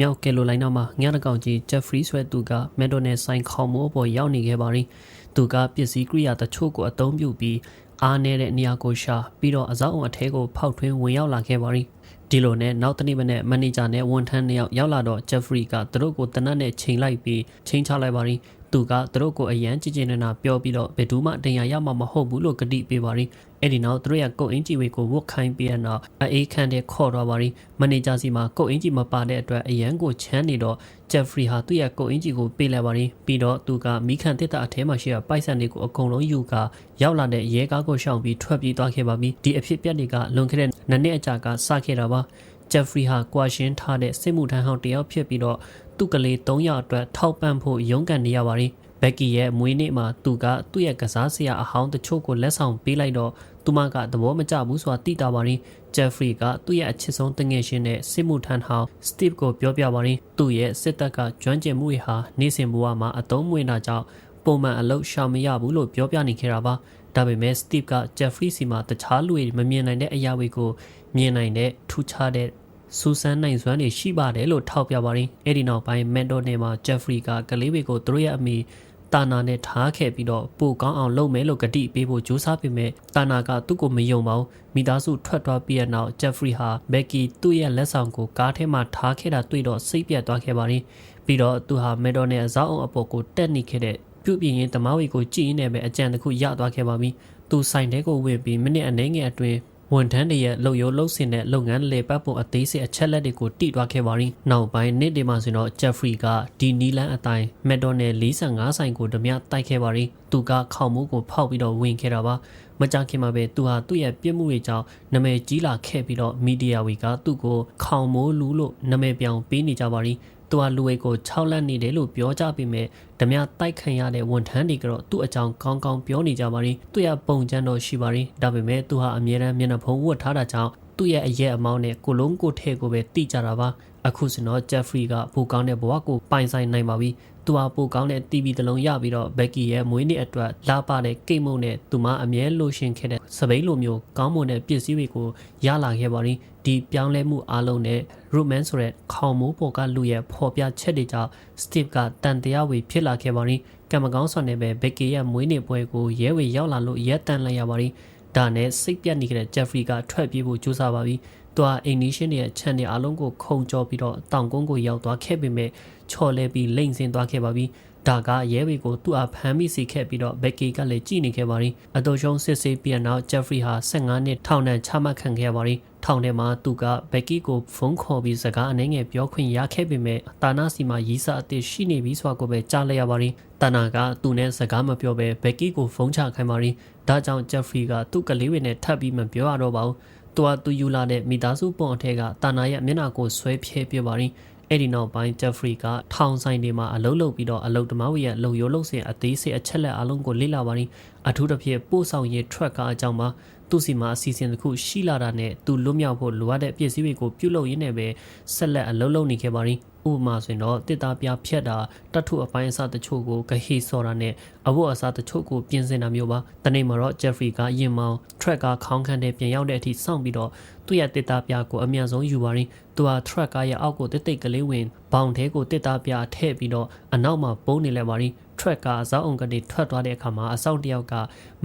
မြောက်ကယ်လိုလိုင်းနာမှာငှက်တကောင်ကြီးဂျက်ဖရီဆွဲသူကမက်ဒိုနယ်ဆိုင်ခေါမိုးအပေါ်ရောက်နေခဲ့ပါရီသူကပစ္စည်းကိရိယာတချို့ကိုအသုံးပြုပြီးအားနေတဲ့နေရာကိုရှာပြီးတော့အစောင့်အထဲကိုဖောက်ထွင်းဝင်ရောက်လာခဲ့ပါရီဒီလိုနဲ့နောက်တနေ့မနေ့မန်နေဂျာနဲ့ဝန်ထမ်းနှစ်ယောက်ရောက်လာတော့ဂျက်ဖရီကသူတို့ကိုတနတ်နဲ့ချိန်လိုက်ပြီးချိန်ချလိုက်ပါရီသူကသူတို့ကိုအရန်ကြည်ကြည်နနာပြောပြီးတော့ဘယ်သူမှတင်ရရမှာမဟုတ်ဘူးလို့ကတိပေးပါရီ အဲ့ဒီနောက်သူတို့ရဲ့ကုတ်အင်ဂျီဝေကိုဝတ်ခိုင်းပြီးတဲ့နောက်အေးခန့်တဲ့ခေါ်တော့ပါရီမန်နေဂျာစီမှာကုတ်အင်ဂျီမပါတဲ့အတွက်အရန်ကိုချမ်းနေတော့ဂျက်ဖရီဟာသူ့ရဲ့ကုတ်အင်ဂျီကိုပေးလိုက်ပါရီပြီးတော့သူကမိခန့်တစ်တာအထဲမှာရှိတဲ့ပိုက်ဆံတွေကိုအကုန်လုံးယူကရောက်လာတဲ့ရဲကားကိုရှောင်ပြီးထွက်ပြေးသွားခဲ့ပါပြီဒီအဖြစ်ပြက်တွေကလွန်ခဲ့တဲ့နှစ်နှစ်အကြာကစခဲ့တာပါဂျက်ဖရီဟာကွာရှင်းထားတဲ့စစ်မှုထမ်းဟောင်းတယောက်ဖြစ်ပြီးတော့သူ့ကလေး၃ယောက်အတွက်ထောက်ပံ့ဖို့ရုန်းကန်နေရပါတယ် ဘက်ကီရဲ့မွေးနေ့မှာသူကသူ့ရဲ့ကစားဆရာအဟောင်းတချို့ကိုလက်ဆောင်ပေးလိုက်တော့သူမကသဘောမကျဘူးဆိုတာသိတာပါရင်ဂျက်ဖရီကသူ့ရဲ့အချစ်ဆုံးတငယ်ချင်းနဲ့စစ်မှုထမ်းဟောင်းစတီဗ်ကိုပြောပြပါရင်သူ့ရဲ့စစ်တပ်ကကျွမ်းကျင်မှုတွေဟာနေ့စဉ်ဘဝမှာအသုံးဝင်တာကြောင့်ပုံမှန်အလုပ်ရှာမရဘူးလို့ပြောပြနေခဲ့တာပါဒါပေမဲ့စတီဗ်ကဂျက်ဖရီစီမှာတခြားလူတွေမမြင်နိုင်တဲ့အရာတွေကိုမြင်နိုင်တဲ့ထူးခြားတဲ့စူဆန်နိုင်စွမ်းတွေရှိပါတယ်လို့ထောက်ပြပါရင်အဲ့ဒီနောက်ပိုင်းမန်ဒိုနယ်မှာဂျက်ဖရီကကလေးတွေကိုသူတို့ရဲ့အမိ တာနာနဲ့ထားခဲ့ပြီးတော့ပိုကောင်းအောင်လုပ်မယ်လို့ကတိပေးဖို့ကြိုးစားပေမဲ့တာနာကသူ့ကိုမယုံပါဘူးမိသားစုထွက်သွားပြီးတဲ့နောက်ဂျက်ဖရီဟာဘက်ကီသူ့ရဲ့လက်ဆောင်ကိုကားထဲမှာထားခဲ့တာတွေ့တော့စိတ်ပြတ်သွားခဲ့ပါတယ်ပြီးတော့သူဟာမက်ဒိုနယ်အစောင်းအပေါ်ကိုတက်နေခဲ့တဲ့ပြုတ်ပြင်းရင်တမားဝီကိုကြည်နေပဲအကြံတစ်ခုရသွားခဲ့ပါပြီသူဆိုင်တဲကိုဝင်ပြီးမိနစ်အနည်းငယ်အတွင်း ဝန်ထမ်းတွေရဲ့လှုပ်ရိုးလှုပ်စင်တဲ့လုပ်ငန်းလေပတ်ပုံအသေးစိတ်အချက်လက်တွေကိုတိသွားခဲ့ပါရင်နောက်ပိုင်းနေ့တွေမှာဆိုတော့ဂျက်ဖရီကဒီနီလန်အတိုင်းမက်ဒိုနယ်45ဆိုင်ကိုဓမြတိုက်ခဲ့ပါရင်သူကခေါမှုကိုဖောက်ပြီးတော့ဝင်ခဲ့တာပါမကြခင်မှာပဲသူဟာသူ့ရဲ့ပြစ်မှုတွေကြောင့်နာမည်ကြီးလာခဲ့ပြီးတော့မီဒီယာဝီကသူ့ကိုခေါမိုးလူလို့နာမည်ပြောင်ပေးနေကြပါရင် သူဟာလူဝဲကို6လက်နေတယ်လို့ပြောကြပေမဲ့ဓမြတိုက်ခံရတဲ့ဝန်ထမ်းတွေကတော့သူ့အကြောင်းကောင်းကောင်းပြောနေကြပါရင်သူ့ရဲ့ပုံချမ်းတော့ရှိပါရင်ဒါပေမဲ့သူဟာအမြဲတမ်းမျက်နှာဖုံးဝတ်ထားတာကြောင့်သူ့ရဲ့အရက်အမောင်းနဲ့ကိုလုံးကိုထဲကိုပဲတိကြတာပါအခုစတော့ဂျက်ဖရီကပိုကောင်းတဲ့ဘဝကိုပိုင်ဆိုင်နိုင်ပါပြီ သူဟာပိုကောင်းတဲ့ TV တလုံးရပြီးတော့ဘက်ကီရဲ့မွေးနေ့အတွက်လာပတဲ့ကိတ်မုံနဲ့သူမအမြဲလိုရှင်ခဲ့တဲ့စပိန်လိုမျိုးကောင်းမွန်တဲ့ပစ္စည်းတွေကိုရလာခဲ့ပါရင်ဒီပြောင်းလဲမှုအလုံးနဲ့ romance ဆိုတဲ့ခေါင်မိုးပေါ်ကလူရဲ့ဖော်ပြချက်တွေကြောင့် Steve ကတန်တရားဝေဖြစ်လာခဲ့ပါရင်ကံမကောင်းစွာနဲ့ပဲဘက်ကီရဲ့မွေးနေ့ပွဲကိုရဲဝေရောက်လာလို့ရက်တန်လိုက်ရပါရင်ဒါနဲ့စိတ်ပြတ်နေကြတဲ့ Jeffrey ကထွက်ပြေးဖို့ကြိုးစားပါပြီ။ သူဟာအိမ်နီးရှင်းရဲ့ခြံတွေအလုံးကိုခုံကျော်ပြီးတော့တောင်ကုန်းကိုရောက်သွားခဲ့ပေမဲ့ချော်လဲပြီးလိမ့်ဆင်းသွားခဲ့ပါပြီ။ဒါကရဲဝေကိုသူ့အားဖမ်းမိစေခဲ့ပြီးတော့ဘက်ကီကလည်းကြည်နေခဲ့ပါရီအတော်ရှုံးစစ်ဆေးပြန်တော့ဂျက်ဖရီဟာ15နှစ်ထောင်ဒဏ်ချမှတ်ခံခဲ့ရပါရီထောင်ထဲမှာသူကဘက်ကီကိုဖုန်းခေါ်ပြီးစကားအနှဲငယ်ပြောခွင့်ရခဲ့ပေမဲ့တာနာစီမှာရီးစာအသစ်ရှိနေပြီဆိုတာကိုပဲကြားလိုက်ရပါရီတာနာကသူနဲ့စကားမပြောဘဲဘက်ကီကိုဖုန်းချခိုင်းပါရီဒါကြောင့်ဂျက်ဖရီကသူ့ကလေးတွေနဲ့ထပ်ပြီးမပြောရတော့ပါဘူး သူကသူယူလာတဲ့မိသားစုပုံအထက်ကတာနာရဲ့မျက်နှာကိုဆွဲဖြဲပြပါရီအဲ့ဒီနောက်ပိုင်းဂျက်ဖရီကထောင်ဆိုင်တွေမှာအလုပ်လုပ်ပြီးတော့အလုပ်သမားတွေရဲ့လုံရိုးလုံစင်အသေးစိတ်အချက်လက်အလုံးကိုလေ့လာပါရင်အထူးသဖြင့်ပို့ဆောင်ရေး truck ကအကြောင်းမှာသူ့စီမှာအစီအစဉ်တစ်ခုရှိလာတာနဲ့သူလွတ်မြောက်ဖို့လိုအပ်တဲ့ပစ္စည်းတွေကိုပြုလုပ်ရင်းနဲ့ပဲဆက်လက်အလုပ်လုပ်နေခဲ့ပါရင် ဥပမာဆိုရင်တော့တစ်သားပြဖြတ်တာတတ်ထုအပိုင်းအစတချို့ကိုဂဟေဆော်တာနဲ့အဝတ်အစားတချို့ကိုပြင်ဆင်တာမျိုးပါတနေ့မှာတော့ဂျက်ဖရီကရင်မောင်း track ကခေါင်းခန့်တဲ့ပြန်ရောက်တဲ့အထိစောင့်ပြီးတော့သူ့ရဲ့တစ်သားပြကိုအမြန်ဆုံးယူပါရင်သူဟာ track ကရဲ့အောက်ကိုတိတ်တိတ်ကလေးဝင်ဘောင်ထဲကိုတစ်သားပြထည့်ပြီးတော့အနောက်မှာပုံးနေလဲပါရင် track ကအစောက်အောင်ကနေထွက်သွားတဲ့အခါမှာအစောက်တယောက်က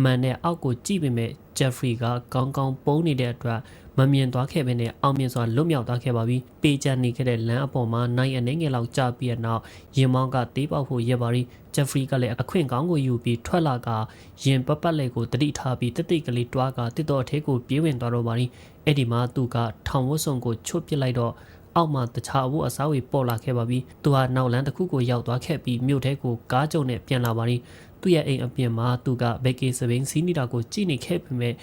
မန်နဲ့အောက်ကိုကြည့်ပေမဲ့ဂျက်ဖရီကကောင်းကောင်းပုံးနေတဲ့အတွက် မမြင်သွားခဲ့ပဲနဲ့အောင်မြင်စွာလွတ်မြောက်သွားခဲ့ပါပြီ။ပေချန်နေခဲ့တဲ့လမ်းအပေါ်မှာနိုင်အနေငယ်လောက်ကြာပြီးတဲ့နောက်ရင်မောင်းကတေးပေါက်ဖို့ရပါရီဂျက်ဖရီကလည်းအခွင့်ကောင်းကိုယူပြီးထွက်လာကရင်ပပတ်လက်ကိုတတိထားပြီးတတိကလေးတွားကတစ်တော်ထဲကိုပြေးဝင်သွားတော့ပါရီအဲ့ဒီမှာသူကထောင်ဝတ်စုံကိုချွတ်ပစ်လိုက်တော့အောက်မှာတခြားအဝတ်အစားတွေပေါ်လာခဲ့ပါပြီ။သူဟာနောက်လမ်းတစ်ခုကိုရောက်သွားခဲ့ပြီးမြို့ထဲကိုကားကြုံနဲ့ပြန်လာပါရီ သူ့ရဲ့အိမ်အပြင်မှာသူကဘက်ကီစပင်းစီးနေတာကိုကြည့်နေခဲ့ပေမဲ့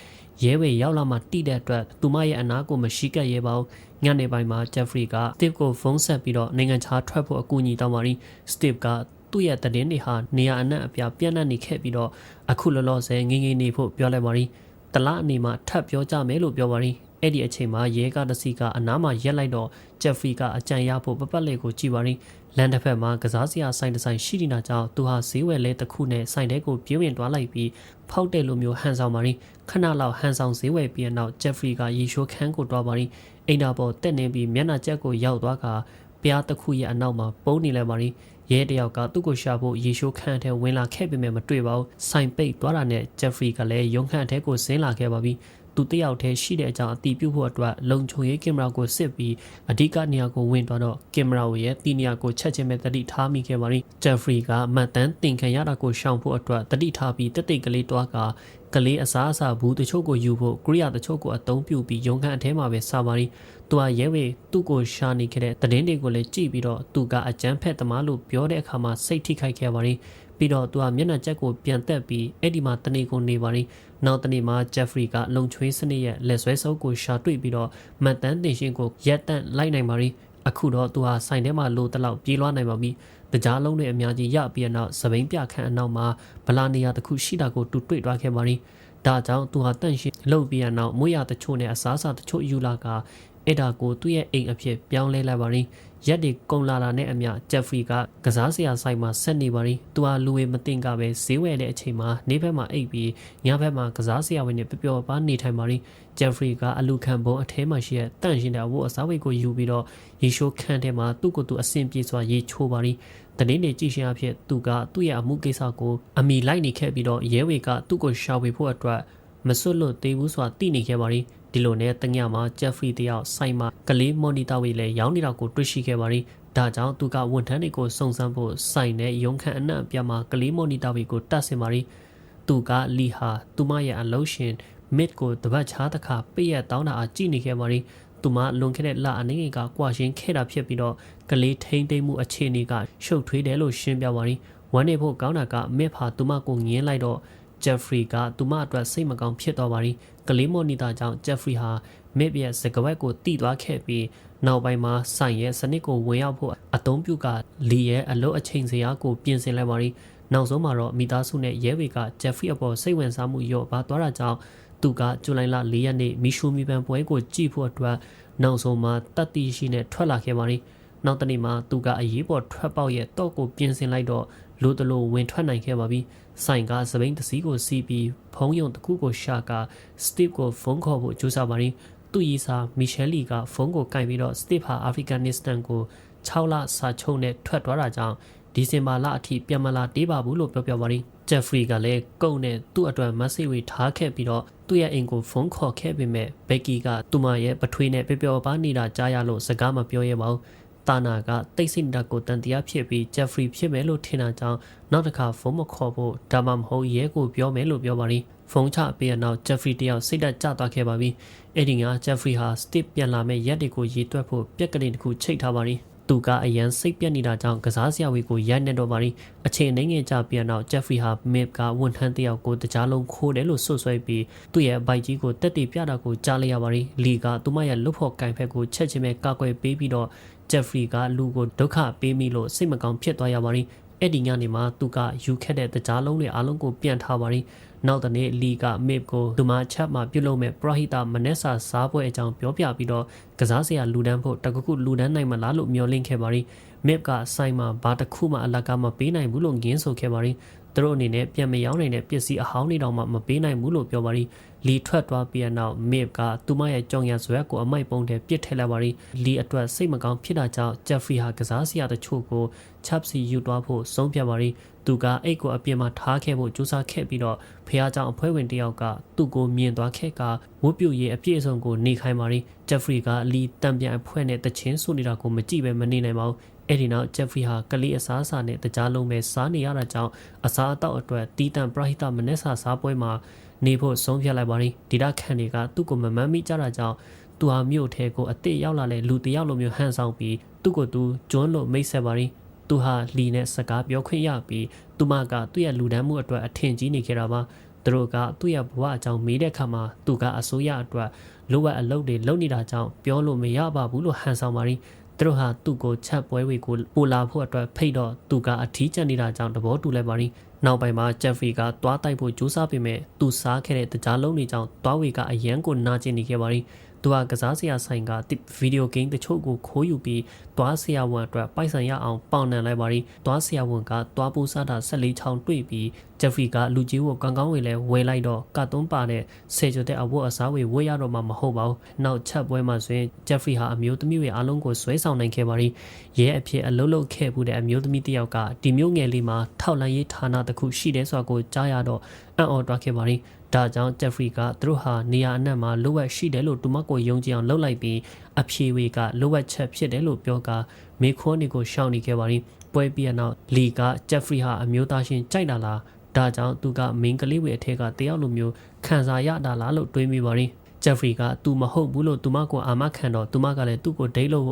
ရဲဝေရောက်လာမှတိတဲ့အတွက်သူမရဲ့အနာကိုမရှိကပ်ရဲပါဘူးညနေပိုင်းမှာဂျက်ဖရီကစတစ်ကိုဖုန်းဆက်ပြီးတော့နိုင်ငံခြားထွက်ဖို့အကူအညီတောင်းပါရီစတစ်ကသူ့ရဲ့တည်င်းတွေဟာနေရာအနှံ့အပြားပြန့်နှံ့နေခဲ့ပြီးတော့အခုလောလောဆယ်ငင်းငင်းနေဖို့ပြောလိုက်ပါရီတလားအနေမှာထပ်ပြောကြမယ်လို့ပြောပါရီ အဲ့ဒီအချိန်မှာရဲကားတစ်စီးကအနားမှာရက်လိုက်တော့ဂျက်ဖရီကအကြံရဖို့ပပတ်လေကိုကြည့်ပါရင်လန်တစ်ဖက်မှာကစားစရာဆိုင်တစ်ဆိုင်ရှိနေတာကြောင့်သူဟာဈေးဝယ်လဲတစ်ခုနဲ့ဆိုင်တဲကိုပြေးဝင်သွားလိုက်ပြီးဖောက်တဲ့လိုမျိုးဟန်ဆောင်ပါရင်ခဏလောက်ဟန်ဆောင်ဈေးဝယ်ပြီးနောက်ဂျက်ဖရီကရေရှိုးခန်းကိုတွားပါရင်အိမ်နာပေါ်တက်နေပြီးမျက်နှာကျက်ကိုရောက်သွားကဘပြားတစ်ခုရဲ့အနောက်မှာပုံနေလိုက်ပါရီရဲတယောက်ကသူ့ကိုရှာဖို့ရေရှိုးခန့်ထဲဝင်လာခဲ့ပေမဲ့မတွေ့ပါဘူးဆိုင်ပိတ်သွားတာနဲ့ဂျက်ဖရီကလည်းရုံခန့်ထဲကိုဆင်းလာခဲ့ပါပြီ သူတယောက်တည်းရှိတဲ့အကြောင်းအတီးပြုတ်ဖို့အတွက်လုံခြုံရေးကင်မရာကိုစစ်ပြီးအဓိကနေရာကိုဝင်သွားတော့ကင်မရာရဲ့တီနေရာကိုချက်ချင်းပဲတတိထားမိခဲ့ပါရီဂျက်ဖရီကမတ်တန်တင်ခံရတာကိုရှောင်ဖို့အတွက်တတိထားပြီးတက်တိတ်ကလေးတွားကကလေးအစားအစာဘူးတချို့ကိုယူဖို့ကရိယာတချို့ကိုအသုံးပြုပြီးရုံခန့်အထဲမှာပဲစာပါရီသူကရဲဝေသူ့ကိုရှာနေခဲ့တဲ့သတင်းတွေကိုလည်းကြည့်ပြီးတော့သူကအကြမ်းဖက်သမားလို့ပြောတဲ့အခါမှာစိတ်ထိခိုက်ခဲ့ပါရီ ပြီးတော့သူကမျက်နှာချက်ကိုပြန်တက်ပြီးအဲ့ဒီမှာတနေကုန်နေပါရီနောက်တနေ့မှာဂျက်ဖရီကလုံချွေးစနစ်ရဲ့လက်ဆွဲစုပ်ကိုရှာတွေ့ပြီးတော့မတ်တန်းတင်ရှင်းကိုရက်တန့်လိုက်နိုင်ပါရီအခုတော့သူဟာဆိုင်ထဲမှာလိုတလောက်ပြေးလွှားနိုင်ပါပြီတကြားလုံးတွေအများကြီးရပြီးနောက်သပိန်ပြခန့်အနောက်မှာဗလာနေရာတစ်ခုရှိတာကိုတူတွေ့သွားခဲ့ပါရီဒါကြောင့်သူဟာတန့်ရှင်းလုပ်ပြီးနောက်မွေးရတချို့နဲ့အစားအစာတချို့ယူလာက အဲ့ဒါကိုသူ့ရဲ့အိမ်အဖြစ်ပြောင်းလဲလိုက်ပါရင်ရက်တွေကုန်လာတာနဲ့အမျှဂျက်ဖရီကကစားစရာဆိုင်မှာဆက်နေပါရင်သူဟာလူဝေမတင်ကပဲဈေးဝယ်တဲ့အချိန်မှာနေဘက်မှာအိပ်ပြီးညဘက်မှာကစားစရာဝင်နဲ့ပျော်ပျော်ပါနေထိုင်ပါရင်ဂျက်ဖရီကအလူခံဘုံအထဲမှာရှိတဲ့တန့်ရှင်တဲ့အဝတ်အစားဝတ်ကိုယူပြီးတော့ရေရှိုးခန်းထဲမှာသူ့ကိုယ်သူအဆင်ပြေစွာရေချိုးပါရင်တနေ့နေ့ကြည့်ရှင်အဖြစ်သူကသူ့ရဲ့အမှုကိစ္စကိုအမိလိုက်နေခဲ့ပြီးတော့ရဲဝေကသူ့ကိုရှာဝေဖို့အတွက်မစွတ်လို့သေးဘူးဆိုတာသိနေခဲ့ပါရင် ဒီလိုနဲ့တညမှာဂျက်ဖရီတယောက်ဆိုင်မှာကလေးမော်နီတာဝေလည်းရောင်းနေတာကိုတွေ့ရှိခဲ့ပါရီဒါကြောင့်သူကဝန်ထမ်းတွေကိုစုံစမ်းဖို့ဆိုင်နဲ့ရုံခန့်အနှံ့အပြားမှာကလေးမော်နီတာဝေကိုတတ်ဆင်ပါရီသူကလီဟာသူမရဲ့အလုံးရှင်မစ်ကိုတပတ်ချားတစ်ခါပိတ်ရတောင်းတာအကြည့်နေခဲ့ပါရီသူမလွန်ခဲ့တဲ့လအနေငယ်ကကွာရှင်းခဲ့တာဖြစ်ပြီးတော့ကလေးထိမ့်သိမ့်မှုအခြေအနေကရှုပ်ထွေးတယ်လို့ရှင်းပြပါရီဝမ်းနေဖို့ကောင်းတာကမစ်ဖာသူမကိုငင်းလိုက်တော့ ဂျက်ဖရီကသူမအတွက်စိတ်မကောင်းဖြစ်သွားပါရီကလေးမော်နီတာကြောင့်ဂျက်ဖရီဟာမစ်ရဲ့စကဝက်ကိုတိသွားခဲ့ပြီးနောက်ပိုင်းမှာဆိုင်ရဲ့စနစ်ကိုဝင်ရောက်ဖို့အသုံးပြုကလီရဲ့အလုပ်အချိန်စရာကိုပြင်ဆင်လိုက်ပါရီနောက်ဆုံးမှာတော့မိသားစုနဲ့ရဲဝေကဂျက်ဖရီအပေါ်စိတ်ဝင်စားမှုလျော့ပါသွားတာကြောင့်သူကဇူလိုင်လ၄ရက်နေ့မီရှူမီပန်ပွဲကိုကြည့်ဖို့အတွက်နောက်ဆုံးမှာတတ်တီရှိနဲ့ထွက်လာခဲ့ပါရီနောက်တနေ့မှာသူကအရေးပေါ်ထွက်ပေါက်ရဲ့တော့ကိုပြင်ဆင်လိုက်တော့လိုတလိုဝင်ထွက်နိုင်ခဲ့ပါပြီ ဆိုင်ကစပိန်တစည်းကိုစီးပြီးဖုံးယုံတစ်ခုကိုရှာကစတစ်ကိုဖုန်းခေါ်ဖို့ကြိုးစားပါရင်သူ့ရီစာမီရှယ်လီကဖုန်းကိုကင်ပြီးတော့စတစ်ဟာအာဖရိကန်နစ္စတန်ကို6လစာချုပ်နဲ့ထွက်သွားတာကြောင့်ဒီဇင်ဘာလအထိပြန်မလာတေးပါဘူးလို့ပြောပြပါရင်ဂျက်ဖရီကလည်းကုန်းနဲ့သူ့အတွက်မက်ဆေ့ဝေထားခဲ့ပြီးတော့သူ့ရဲ့အိမ်ကိုဖုန်းခေါ်ခဲ့ပေမဲ့ဘက်ကီကသူမရဲ့ပထွေးနဲ့ပျော်ပျော်ပါနေတာကြားရလို့စကားမပြောရပါဘူး တာနာကတိတ်ဆိတ်တာကိုတန်တရားဖြစ်ပြီးဂျက်ဖရီဖြစ်မယ်လို့ထင်တာကြောင့်နောက်တစ်ခါဖုန်းမခေါ်ဖို့ဒါမှမဟုတ်ရဲကိုပြောမယ်လို့ပြောပါရီဖုန်းချပေးရနောက်ဂျက်ဖရီတယောက်စိတ်သက်ကျသွားခဲ့ပါပြီအဲ့ဒီကဂျက်ဖရီဟာစတစ်ပြန်လာမဲ့ရက်တွေကိုရေတွက်ဖို့ပြက်ကလေးတစ်ခုချိတ်ထားပါရီသူကအရန်စိတ်ပြက်နေတာကြောင့်ကစားစရာဝေကိုရိုက်နေတော့ပါရီအချိန်နှိမ့်ငယ်ကြပြန်တော့ဂျက်ဖရီဟာမစ်ကဝန်ထမ်းတယောက်ကိုတကြားလုံးခိုးတယ်လို့ဆွဆွဲပြီးသူ့ရဲ့ဘိုက်ကြီးကိုတက်တီပြတာကိုကြားလိုက်ရပါရီလီကသူမရဲ့လွတ်ဖို့ကင်ဖက်ကိုချက်ချင်းပဲကာကွယ်ပေးပြီးတော့ ဂျက်ဖရီကလူကိုဒုက္ခပေးမိလို့စိတ်မကောင်းဖြစ်သွားရပါရီအဲ့ဒီညနေမှာသူကယူခဲ့တဲ့တကြားလုံးတွေအားလုံးကိုပြန်ထားပါရီနောက်တနေ့လီကမစ်ကိုသူမချက်မှာပြုတ်လို့မဲ့ပရဟိတမနက်စာစားပွဲအကြောင်းပြောပြပြီးတော့ကစားစရာလူဒန်းဖို့တကခုလူဒန်းနိုင်မလားလို့မျှော်လင့်ခဲ့ပါရီမစ်ကဆိုင်မှာဘာတစ်ခုမှအလကားမပေးနိုင်ဘူးလို့ငင်းဆိုခဲ့ပါရီ သူတို့အနေနဲ့ပြန်မရောက်နိုင်တဲ့ပစ္စည်းအဟောင်းတွေတောင်မှမပေးနိုင်ဘူးလို့ပြောပါရီလီထွက်သွားပြီးနောက်မစ်ကသူမရဲ့ကြောင်ရဇွဲကိုအမိုက်ပုံးထဲပစ်ထည့်လိုက်ပါရီလီအတွက်စိတ်မကောင်းဖြစ်တာကြောင့်ဂျက်ဖရီဟာကစားစရာတချို့ကိုချပ်စီယူသွားဖို့ဆုံးဖြတ်ပါရီ သူကအိတ်ကိုအပြင်မှာထားခဲ့ဖို့ကြိုးစားခဲ့ပြီးတော့ဖះเจ้าအဖွဲ့ဝင်တယောက်ကသူ့ကိုမြင်သွားခဲ့ကဝတ်ပြုတ်ရေးအပြည့်အစုံကိုနေခိုင်းပါရီဂျက်ဖရီကလီတံပြန်အဖွဲ့နဲ့တချင်းဆူနေတာကိုမကြည့်ပဲမနေနိုင်ပါဘူးအဲ့ဒီနောက်ဂျက်ဖရီဟာကလေးအစားအစာနဲ့တကြားလုံးပဲစားနေရတာကြောင့်အစားအသောက်အတွက်တီးတန့်ပရဟိတမနက်စာစားပွဲမှာနေဖို့ဆုံးဖြတ်လိုက်ပါရီဒီတာခန်တွေကသူ့ကိုမမှန်းမိကြတာကြောင့်သူဟာမြို့ထဲကိုအစ်စ်ရောက်လာတဲ့လူတယောက်လိုမျိုးဟန်ဆောင်ပြီးသူ့ကိုသူကျွန်းလိုမိတ်ဆက်ပါရီ သူဟာလီနဲ့စကားပြောခွင့်ရပြီးသူမကသူ့ရဲ့လူဒန်းမှုအတွက်အထင်ကြီးနေခဲ့တာပါသူတို့ကသူ့ရဲ့ဘဝအကြောင်းမေးတဲ့အခါမှာသူကအစိုးရအတွက်လိုအပ်အလုပ်တွေလုပ်နေတာကြောင့်ပြောလို့မရပါဘူးလို့ဟန်ဆောင်ပါရီသူတို့ဟာသူ့ကိုချက်ပွဲဝေကိုပိုလာဖို့အတွက်ဖိတ်တော့သူကအထီးကျန်နေတာကြောင့်သဘောတူလိုက်ပါရီနောက်ပိုင်းမှာဂျက်ဖရီကသွားတိုက်ဖို့ကြိုးစားပေမဲ့သူစားခဲ့တဲ့တကြားလုံးတွေကြောင့်သွားဝေကအရန်ကိုနာကျင်နေခဲ့ပါရီ သူကကစားစရာဆိုင်ကဗီဒီယိုဂိမ်းတချို့ကိုခိုးယူပြီးသွားဆရာဝန်အတွက်ပိုက်ဆံရအောင်ပေါင်နှံလိုက်ပါရီသွားဆရာဝန်ကသွားပူးစားတာ14ချောင်းတွေ့ပြီး ဂျက်ဖရီကလူကြီးကိုကောင်းကောင်းဝေလဲဝဲလိုက်တော့ကတ်သွန်းပါတဲ့ဆယ်ကျော်တဲ့အဝတ်အစားဝေဝတ်ရတော့မှမဟုတ်ပါဘူးနောက်ချက်ပွဲမှာဆိုရင်ဂျက်ဖရီဟာအမျိုးသမီးတွေအားလုံးကိုဆွဲဆောင်နိုင်ခဲ့ပါရီရဲအဖြစ်အလုံးလုံးခဲ့မှုတဲ့အမျိုးသမီးတစ်ယောက်ကဒီမျိုးငယ်လေးမှာထောက်လန်းရေးဌာနတစ်ခုရှိတယ်ဆိုတာကိုကြားရတော့အံ့ဩသွားခဲ့ပါရီဒါကြောင့်ဂျက်ဖရီကသူတို့ဟာနေရာအနှံ့မှာလိုဝက်ရှိတယ်လို့တူမကိုယုံကြည်အောင်လှုပ်လိုက်ပြီးအဖြေဝေကလိုဝက်ချက်ဖြစ်တယ်လို့ပြောကာမေခွန်းတွေကိုရှောင်နေခဲ့ပါရီပွဲပြီးနောက်လီကဂျက်ဖရီဟာအမျိုးသားချင်းကြိုက်တာလား ဒါကြောင့်သူကမင်းကလေးဝေအထက်ကတယောက်လိုမျိုးခံစားရတာလားလို့တွေးမိပါရီဂျက်ဖရီကသူမဟုတ်ဘူးလို့သူမကိုအာမခံတော့သူမကလည်းသူ့ကိုဒိတ်လို့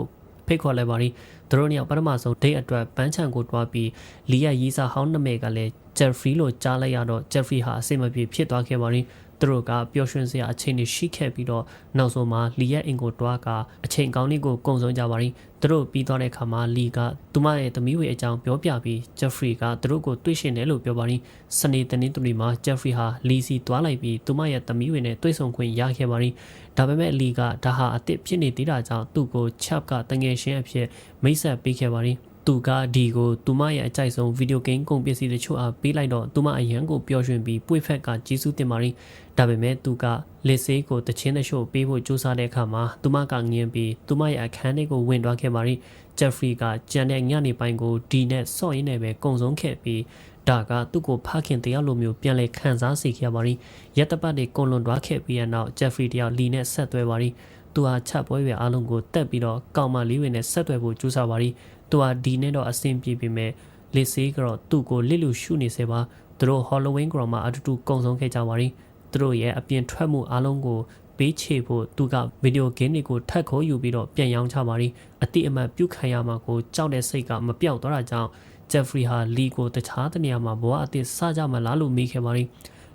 ဖိတ်ခေါ်လိုက်ပါရီသူတို့နှစ်ယောက်ပထမဆုံးဒိတ်အတွက်ပန်းချံကိုတွားပြီးလီယရီစာဟောင်းနမဲကလည်းဂျက်ဖရီလို့ကြားလိုက်ရတော့ဂျက်ဖရီဟာအဆင်မပြေဖြစ်သွားခဲ့ပါရီ သူတို့ကပျော်ရွှင်စရာအချိန်တွေရှိခဲ့ပြီးတော့နောက်ဆုံးမှာလီရဲ့အင်ကိုတွားကအချိန်ကောင်းလေးကိုကုံဆုံးကြပါရင်သူတို့ပြီးသွားတဲ့အခါမှာလီကသူမရဲ့သမီးဝေအကြောင်းပြောပြပြီးဂျက်ဖရီကသူတို့ကိုတွေ့ရှင်တယ်လို့ပြောပါရင်စနေတနင်္ဂနွေမှာဂျက်ဖရီဟာလီစီတွားလိုက်ပြီးသူမရဲ့သမီးဝေနဲ့တွေ့ဆုံခွင့်ရခဲ့ပါရင်ဒါပေမဲ့လီကဒါဟာအစ်စ်ဖြစ်နေသေးတာကြောင့်သူ့ကိုချက်ကတငယ်ချင်းအဖြစ်မိတ်ဆက်ပေးခဲ့ပါရင်သူကဒီကိုသူမရဲ့အကြိုက်ဆုံးဗီဒီယိုဂိမ်းကုန်ပစ္စည်းတချို့အားပေးလိုက်တော့သူမအရန်ကိုပျော်ရွှင်ပြီးပွေဖက်ကဂျေစုတင်ပါရင် ဒါပေမဲ့သူကလက်စေးကိုတချင်းတချို့ပေးဖို့ကြိုးစားတဲ့အခါမှာသူမကငင်းပြီးသူမရဲ့အခန်းထဲကိုဝင်သွားခဲ့ပါရင်ဂျက်ဖရီကကြံတဲ့ညနေပိုင်းကိုဒီနဲ့ဆော့ရင်းနဲ့ပဲကုံဆုံးခဲ့ပြီးဒါကသူ့ကိုဖခင်တရားလိုမျိုးပြန်လဲခံစားစေခဲ့ပါရင်ရက်တပတ်တွေကုံလွန်သွားခဲ့ပြီးတဲ့နောက်ဂျက်ဖရီတယောက်လီနဲ့ဆက်သွဲပါရင်သူဟာချက်ပွဲရွယ်အားလုံးကိုတက်ပြီးတော့ကောင်မလေးတွေနဲ့ဆက်သွယ်ဖို့ကြိုးစားပါရီသူဟာဒီနဲ့တော့အဆင်ပြေပေမဲ့လက်စေးကတော့သူ့ကိုလစ်လူရှုနေစေပါသူတို့ Halloween ကမှာအတူတူကုံဆုံးခဲ့ကြပါရီ သူတို့ရဲ့အပြင်ထွက်မှုအားလုံးကိုပေးချေဖို့သူကဗီဒီယိုဂိမ်းတွေကိုထပ်ခိုးယူပြီးတော့ပြန်ရောင်းချပါရီအတိအမှန်ပြုတ်ခံရမှာကိုကြောက်တဲ့စိတ်ကမပြောက်သွားတာကြောင့်ဂျက်ဖရီဟာလီကိုတခြားတနေရာမှာဘဝအသစ်စကြမလားလို့မိခဲ့ပါရီ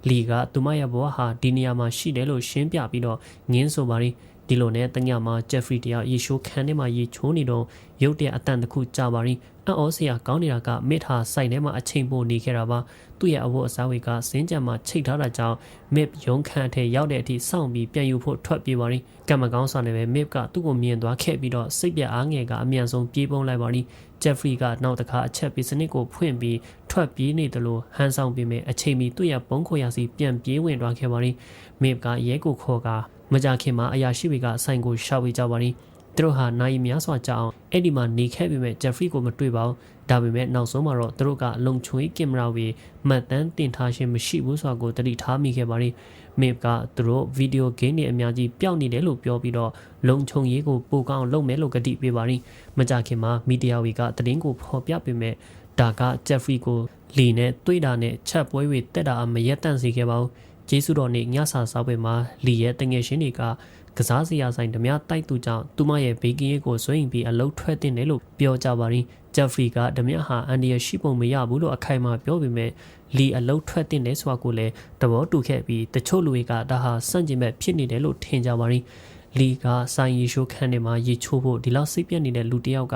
လီကသူမရဲ့ဘဝဟာဒီနေရာမှာရှိတယ်လို့ရှင်းပြပြီးတော့ငင်းဆိုပါရီဒီလိုနဲ့တညမှာဂျက်ဖရီတယောက်ရေရှိုးခန်းထဲမှာရေချိုးနေတော့ရုတ်တဲ့အတန်တစ်ခုကြာပါရင် အံ့ဩစရာကောင်းနေတာကမစ်ဟာစိုက်ထဲမှာအချိန်ပိုနေခဲ့တာပါသူ့ရဲ့အဝတ်အစားတွေကစင်းကြံမှာချိတ်ထားတာကြောင့်မစ်ရုံခန်းထဲရောက်တဲ့အထိစောင့်ပြီးပြန်ယူဖို့ထွက်ပြေးပါရင်ကံမကောင်းစွာနဲ့ပဲမစ်ကသူ့ကိုမြင်သွားခဲ့ပြီးတော့စိတ်ပြအားငယ်ကအမြန်ဆုံးပြေးပုံးလိုက်ပါရင်ဂျက်ဖရီကနောက်တစ်ခါအချက်ပြီးစနစ်ကိုဖွင့်ပြီးထွက်ပြေးနေတယ်လို့ဟန်ဆောင်ပြီးမြအချိန်မီသူ့ရဲ့ပုံးခွေရစီပြန်ပြေးဝင်သွားခဲ့ပါရင်မစ်ကရဲကိုခေါ်ကမကြခင်မှာအရာရှိတွေကဆိုင်ကိုရှာဝေကြပါရင် သူတို့ဟာနိုင်များစွာကြာအောင်အဲ့ဒီမှာနေခဲ့ပေမဲ့ဂျက်ဖရီကိုမတွေ့ပါဘူးဒါပေမဲ့နောက်ဆုံးမှာတော့သူတို့ကလုံချွေးကင်မရာဝေမှတ်တမ်းတင်ထားခြင်းမရှိဘူးဆိုတာကိုတတိထားမိခဲ့ပါရင်မေကသူတို့ဗီဒီယိုဂိမ်းတွေအများကြီးပျောက်နေတယ်လို့ပြောပြီးတော့လုံခြုံရေးကိုပိုကောင်းလုပ်မယ်လို့ကတိပေးပါရင်မကြခင်မှာမီဒီယာဝေကတည်င်းကိုဖော်ပြပေမဲ့ဒါကဂျက်ဖရီကိုလီနဲ့တွေ့တာနဲ့ချက်ပွဲဝေတက်တာမရက်တန့်စေခဲ့ပါဘူးကျေးဇူးတော်နေ့ညစာစားပွဲမှာလီရဲ့တငယ်ချင်းတွေက ကစားစရာဆိုင်ဓမြတိုက်သူကြောင့်သူမရဲ့ဘေကင်းရေးကိုစွန့်ပြီးအလုတ်ထွက်တင်တယ်လို့ပြောကြပါရင်ဂျက်ဖရီကဓမြဟာအန်ဒီယရှိပုံမရဘူးလို့အခိုင်အမာပြောပေမဲ့လီအလုတ်ထွက်တင်တယ်ဆိုတာကိုလည်းသဘောတူခဲ့ပြီးတချို့လူတွေကဒါဟာစန့်ကျင်ဘက်ဖြစ်နေတယ်လို့ထင်ကြပါရင်လီကဆိုင်ရီရှိုးခန်းထဲမှာရေချိုးဖို့ဒီလောက်စိတ်ပြက်နေတဲ့လူတစ်ယောက်က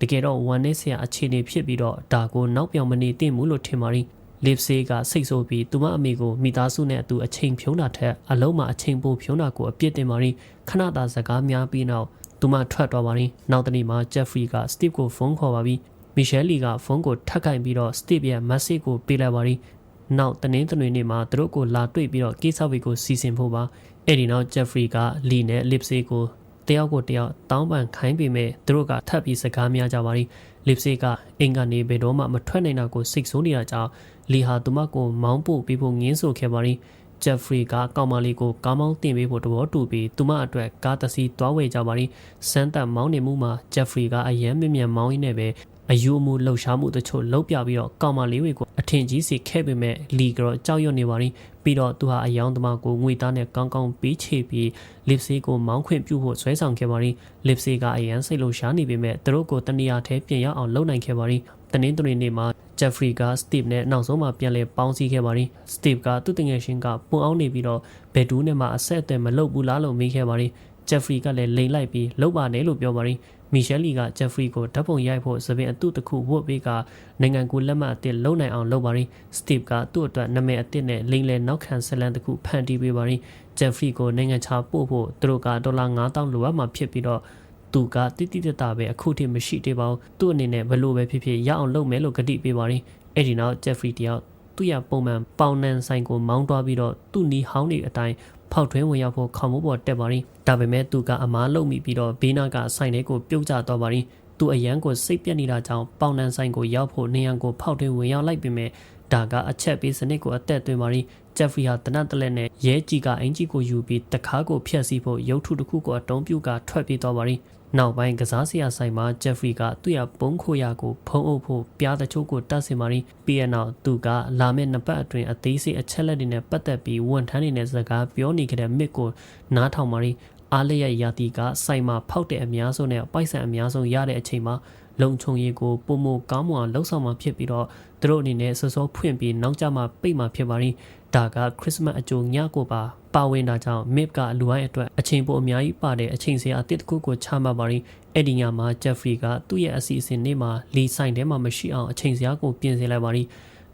တကယ်တော့ဝန်နေဆရာအခြေအနေဖြစ်ပြီးတော့ဒါကိုနောက်ပြောင်မနေသင့်ဘူးလို့ထင်ပါရင် လစ်ဆေးကစိတ်ဆိုးပြီးသူမအမေကိုမိသားစုနဲ့အတူအချိန်ဖြုံးတာထက်အလုံးမှာအချိန်ပိုဖြုံးတာကိုအပြစ်တင်ပါရင်ခဏတာစကားများပြီးနောက်သူမထွက်သွားပါရင်နောက်တနေ့မှာဂျက်ဖရီကစတစ်ကိုဖုန်းခေါ်ပါပြီးမီရှယ်လီကဖုန်းကိုထပ်ကင်ပြီးတော့စတစ်ရဲ့မက်ဆေ့ကိုပေးလိုက်ပါရင်နောက်တနင်္ဂနွေနေ့မှာသူတို့ကိုလာတွေ့ပြီးတော့ကိစ္စဝေကိုစီစဉ်ဖို့ပါအဲ့ဒီနောက်ဂျက်ဖရီကလီနဲ့လစ်ဆေးကိုတယောက်ကိုတယောက်တောင်းပန်ခိုင်းပေမဲ့သူတို့ကထပ်ပြီးစကားများကြပါရင်လစ်ဆေးကအင်ကနေဘယ်တော့မှမထွက်နိုင်တာကိုစိတ်ဆိုးနေတာကြောင့် လီဟာသူမကိုမောင်းပို့ပေးဖို့ငင်းဆိုခဲ့ပါရင်ဂျက်ဖရီကကောင်မလေးကိုကားမောင်းတင်ပေးဖို့တဘောတူပြီးသူမအတွက်ကားတစ်စီးတွားဝယ်ကြပါရင်စမ်းသက်မောင်းနေမှုမှာဂျက်ဖရီကအယမ်းမြမြန်မောင်းရင်းနဲ့ပဲအယူအမူလှုပ်ရှားမှုတချို့လှုပ်ပြပြီးတော့ကောင်မလေးတွေကိုအထင်ကြီးစီခဲ့ပေမဲ့လီကတော့ကြောက်ရွံ့နေပါရင်ပြီးတော့သူဟာအယောင်သမားကိုငွေသားနဲ့ကောင်းကောင်းပေးချေပြီးလစ်ဆေးကိုမောင်းခွင့်ပြုဖို့ဆွဲဆောင်ခဲ့ပါရင်လစ်ဆေးကအရန်စိတ်လှုပ်ရှားနေပေမဲ့သူတို့ကိုတနေရာထဲပြင်ရအောင်လုပ်နိုင်ခဲ့ပါရင် တနင်္ဂနွေနေ့မှာဂျက်ဖရီကစတီဗ်နဲ့နောက်ဆုံးမှာပြန်လဲပေါင်းစည်းခဲ့ပါရင်စတီဗ်ကသူ့တငယ်ချင်းကပုံအောင်နေပြီးတော့ဘယ်တူးနဲ့မှအဆက်အသွယ်မလုပ်ဘူးလားလို့မေးခဲ့ပါရင်ဂျက်ဖရီကလည်းလိန်လိုက်ပြီးလုပ်ပါနဲ့လို့ပြောပါရင်မီရှယ်လီကဂျက်ဖရီကိုဓာတ်ပုံရိုက်ဖို့သပင်အတုတစ်ခုဝတ်ပေးကနိုင်ငံကူလက်မှတ်အစ်လုံနိုင်အောင်လုပ်ပါရင်စတီဗ်ကသူ့အတွက်နာမည်အစ်နဲ့လိန်လဲနောက်ခံဇလန်တစ်ခုဖန်တီးပေးပါရင်ဂျက်ဖရီကိုနိုင်ငံခြားပို့ဖို့သူတို့ကဒေါ်လာ9000လိုအပ်မှဖြစ်ပြီးတော့ သူကတိတိတတပဲအခုထိမရှိသေးပါဘူးသူ့အနေနဲ့ဘလို့ပဲဖြစ်ဖြစ်ရအောင်လုပ်မယ်လို့ကတိပေးပါရင်အဲ့ဒီနောက်ဂျက်ဖရီတယောက်သူသူ့ရဲ့ပုံမှန်ပေါင်နန်ဆိုင်ကိုမောင်းသွားပြီးတော့သူ့နီးဟောင်းတွေအတိုင်းဖောက်ထွင်းဝင်ရောက်ဖို့ခေါင်းမိုးပေါ်တက်ပါရင်ဒါပေမဲ့သူကအမားလုံမိပြီးတော့ဘေးနားကဆိုင်ထဲကိုပြုတ်ကျသွားပါရင်သူအရန်ကိုစိတ်ပြက်နေတာကြောင့်ပေါင်နန်ဆိုင်ကိုရောက်ဖို့နေရန်ကိုဖောက်ထွင်းဝင်ရောက်လိုက်ပေမဲ့ဒါကအချက်ပေးစနစ်ကိုအသက်သွင်းပါရင်ဂျက်ဖရီဟာတနတ်တလက်နဲ့ရဲကြီးကအင်ဂျီကိုယူပြီးတခါကိုဖျက်ဆီးဖို့ရုပ်ထုတစ်ခုကိုအတုံးပြုတ်ကထွက်ပြေးသွားပါရင် နောက်ပိုင်းကစားစရာဆိုင်မှာဂျက်ဖရီကသူ့ရဲ့ပုံးခိုရာကိုဖုံးအုပ်ဖို့ပြားတချို့ကိုတတ်စင်ပါရင်ပြီးရနောက်သူကလာမယ့်နှစ်ပတ်အတွင်းအသေးစိတ်အချက်လက်တွေနဲ့ပတ်သက်ပြီးဝန်ထမ်းတွေနဲ့စကားပြောနေကြတဲ့မစ်ကိုနားထောင်ပါရင်အားလျက်ရာတီကဆိုင်မှာဖောက်တဲ့အများဆုံးနဲ့ပိုက်ဆံအများဆုံးရတဲ့အချိန်မှာလုံခြုံရေးကိုပုံမကောင်းမွန်အောင်လှုပ်ဆောင်မှဖြစ်ပြီးတော့သူတို့အနေနဲ့စောစောဖွင့်ပြီးနောက်ကျမှပိတ်မှဖြစ်ပါရင် ဒါကခရစ်စမတ်အကြိုညကိုပါပါဝင်တာကြောင့် MIP ကလူဝိုင်းအတွက်အချိန်ပိုအများကြီးပါတဲ့အချိန်စရာအသစ်တစ်ခုကိုချမှတ်ပါရင်အဲ့ဒီညမှာဂျက်ဖရီကသူ့ရဲ့အစီအစဉ်နေ့မှာလီဆိုင်ထဲမှာမရှိအောင်အချိန်စရာကိုပြင်ဆင်လိုက်ပါရင်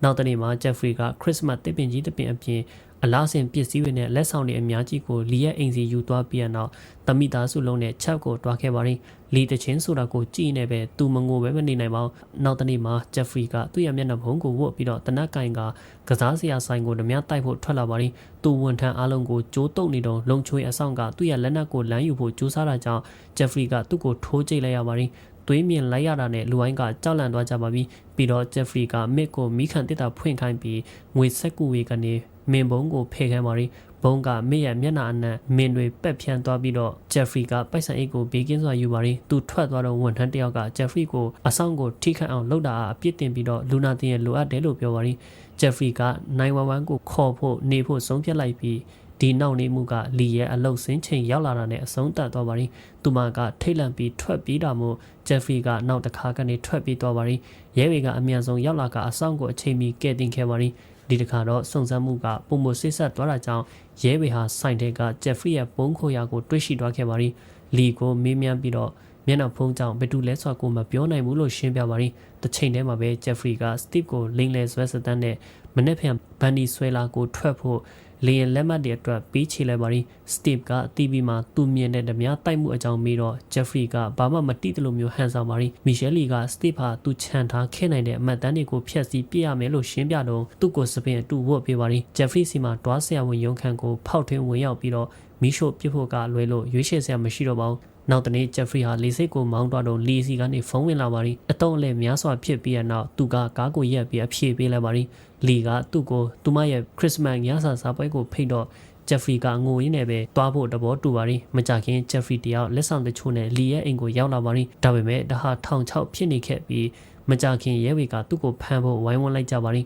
နောက်တနေ့မှာဂျက်ဖရီကခရစ်စမတ်တစ်ပင်ကြီးတစ်ပင်အပြင် အလားစဉ်ပစ္စည်းတွေနဲ့လက်ဆောင်တွေအများကြီးကိုလီရဲ့အိမ်စီယူသွားပြီးနောက်တမိသားစုလုံးနဲ့ချက်ကိုတွားခဲ့ပါရင်လီတချင်းဆိုတာကိုကြည်နေပဲသူမငိုပဲမနေနိုင်ပါဘူးနောက်တနေ့မှာဂျက်ဖရီကသူ့ရဲ့မျက်နှာဖုံးကိုဝတ်ပြီးတော့တနက်ကင်ကကစားစရာဆိုင်ကိုဓမြတိုက်ဖို့ထွက်လာပါရင်သူဝန်ထမ်းအားလုံးကိုကြိုးတုပ်နေတော့လုံချွေအဆောင်ကသူ့ရဲ့လက်နက်ကိုလမ်းယူဖို့ကြိုးစားတာကြောင့်ဂျက်ဖရီကသူ့ကိုထိုးကြိတ်လိုက်ရပါရင် သွေးမြင်လိုက်ရတာနဲ့လူဝိုင်းကကြောက်လန့်သွားကြပါပြီပြီးတော့ဂျက်ဖရီကမစ်ကိုမိခံတစ်တာဖွင့်ခိုင်းပြီးငွေဆက်ကူဝေကနေမင်ဘုံကိုဖယ်ခိုင်းပါရီဘုံကမစ်ရဲ့မျက်နှာအနက်မင်တွေပက်ဖြန်းသွားပြီးတော့ဂျက်ဖရီကပိုက်ဆံအိတ်ကိုဘေးကင်းစွာယူပါရီသူထွက်သွားတော့ဝန်ထမ်းတစ်ယောက်ကဂျက်ဖရီကိုအဆောင်ကိုထိခိုက်အောင်လုပ်တာအပြစ်တင်ပြီးတော့လူနာတင်ရဲ့လိုအပ်တယ်လို့ပြောပါရီဂျက်ဖရီက911ကိုခေါ်ဖို့နေဖို့ဆုံးဖြတ်လိုက်ပြီး ဒီနောက်နေမှုကလီရဲ့အလုတ်စင်းချိန်ရောက်လာတာနဲ့အဆုံးသတ်သွားပါရင်သူမကထိတ်လန့်ပြီးထွက်ပြေးတာမို့ဂျက်ဖရီကနောက်တစ်ခါကနေထွက်ပြေးသွားပါရင်ရဲတွေကအမြန်ဆုံးရောက်လာကအဆောင်ကိုအချိန်မီကဲတင်ခဲ့ပါရင်ဒီတစ်ခါတော့စုံစမ်းမှုကပုံမစစ်ဆက်သွားတာကြောင့်ရဲတွေဟာဆိုင်တဲ့ကဂျက်ဖရီရဲ့ပုံးခိုရာကိုတွေ့ရှိသွားခဲ့ပါရင်လီကိုမေးမြန်းပြီးတော့မျက်နှာဖုံးကြောင့်ဘယ်သူလဲဆိုတော့ကိုမပြောနိုင်ဘူးလို့ရှင်းပြပါရင်တစ်ချိန်တည်းမှာပဲဂျက်ဖရီကစတီဗ်ကိုလိန်လဲဆွဲစတန်းနဲ့မနေ့ဖြန်ဘန်ဒီဆွဲလာကိုထွက်ဖို့ လေရင်လက်မှတ်တွေအတွက်ပေးချေလိုက်ပါရင်စတီဗ်ကအတီးပြီးမှသူမြင်တဲ့ဓမြတိုက်မှုအကြောင်းမေးတော့ဂျက်ဖရီကဘာမှမတိတယ်လို့မျိုးဟန်ဆောင်ပါရင်မီရှယ်လီကစတီဗ်ဟာသူခြံထားခဲ့နိုင်တဲ့အမတ်တန်းတွေကိုဖျက်ဆီးပြရမယ်လို့ရှင်းပြတော့သူ့ကိုစပင်အတူဝတ်ပေးပါရင်ဂျက်ဖရီစီမှာတွားဆရာဝန်ရုံခန့်ကိုဖောက်ထွင်းဝင်ရောက်ပြီးတော့မီရှို့ပြဖို့ကလွဲလို့ရွေးချယ်စရာမရှိတော့ပါဘူး နောက်တနေ့ဂျက်ဖရီဟာလေစိတ်ကိုမောင်းတော့တော့လီစီကနေဖုန်းဝင်လာပါရီအတုံးအလဲများစွာဖြစ်ပြီးတဲ့နောက်သူကကားကိုရက်ပြီးအဖြေပေးလိုက်ပါရီလီကသူ့ကိုသူမရဲ့ခရစ်စမတ်ညစာစားပွဲကိုဖိတ်တော့ဂျက်ဖရီကငိုရင်းနဲ့ပဲတွားဖို့တဘောတူပါရီမကြခင်ဂျက်ဖရီတယောက်လက်ဆောင်တချို့နဲ့လီရဲ့အိမ်ကိုရောက်လာပါရီဒါပေမဲ့ဒါဟာထောင်ချောက်ဖြစ်နေခဲ့ပြီးမကြခင်ရဲဝေကသူ့ကိုဖမ်းဖို့ဝိုင်းဝန်းလိုက်ကြပါရီ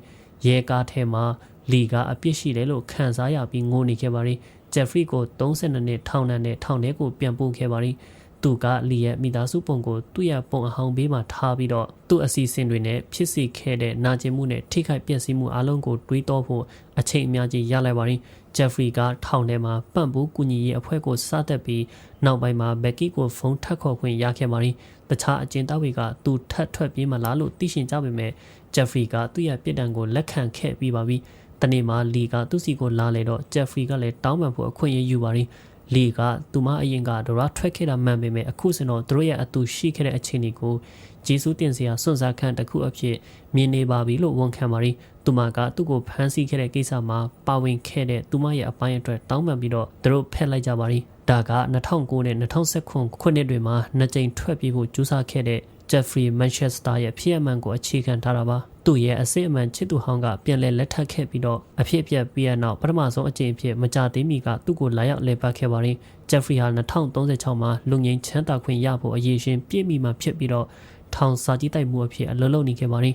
ရဲကားထဲမှာလီကအပြစ်ရှိတယ်လို့ခံစားရပြီးငိုနေခဲ့ပါရီ ဂျက်ဖရီကို32နှစ်ထောင်ဒဏ်နဲ့ထောင်ထဲကိုပြန်ပို့ခဲ့ပါရီသူကလီရဲ့မိသားစုပုံကိုသူ့ရဲ့ပုံအဟောင်းဘေးမှာထားပြီးတော့သူ့အစီအစဉ်တွေနဲ့ဖြစ်စေခဲ့တဲ့နာကျင်မှုနဲ့ထိခိုက်ပျက်စီးမှုအလုံးကိုတွေးတောဖို့အချိန်အများကြီးရလိုက်ပါရင်ဂျက်ဖရီကထောင်ထဲမှာပန့်ပိုးကူညီရေးအဖွဲ့ကိုစသက်ပြီးနောက်ပိုင်းမှာဘက်ကီကိုဖုန်းထပ်ခေါ်ခွင့်ရခဲ့ပါရင်တခြားအကျဉ်းသားတွေကသူထပ်ထွက်ပြေးမလားလို့သိရှင်ကြပေမဲ့ဂျက်ဖရီကသူ့ရဲ့ပြစ်ဒဏ်ကိုလက်ခံခဲ့ပြီးပါပြီ တနေ့မှာလီကသူ့စီကိုလာလေတော့ဂျက်ဖရီကလည်းတောင်းပန်ဖို့အခွင့်အရေးယူပါရင်လီကသူမအရင်ကဒရာထွက်ခဲ့တာမှန်ပေမဲ့အခုစင်တော့သူတို့ရဲ့အတူရှိခဲ့တဲ့အခြေအနေကိုဂျေစုတင်စရာစွန့်စားခန့်တစ်ခုအဖြစ်မြင်နေပါပြီလို့ဝန်ခံပါရီသူမကသူ့ကိုဖမ်းဆီးခဲ့တဲ့ကိစ္စမှာပါဝင်ခဲ့တဲ့သူမရဲ့အပိုင်းအတွက်တောင်းပန်ပြီးတော့သူတို့ဖက်လိုက်ကြပါရီဒါက2009နဲ့2019ခုနှစ်တွေမှာနှစ်ကြိမ်ထွက်ပြေးဖို့ကြိုးစားခဲ့တဲ့ Jeffrey Manchester ရဲ့ဖြစ်အမှန်ကိုအခြေခံထားတာပါ သူ့ရဲ့အစစ်အမှန်ချစ်သူဟောင်းကပြန်လဲလက်ထပ်ခဲ့ပြီးတော့အဖြစ်အပျက်ပြီးရနောက်ပထမဆုံးအကြိမ်အဖြစ်မကြသေးမီကသူ့ကိုလာရောက်လဲပတ်ခဲ့ပါရင် Jeffrey ဟာ2036မှာလူငင်းချမ်းသာခွင့်ရဖို့အရေးရှင်ပြည့်မိမှဖြစ်ပြီးတော့ထောင်စာကြီးတိုက်မှုအဖြစ်အလုံးလုံးနေခဲ့ပါရင်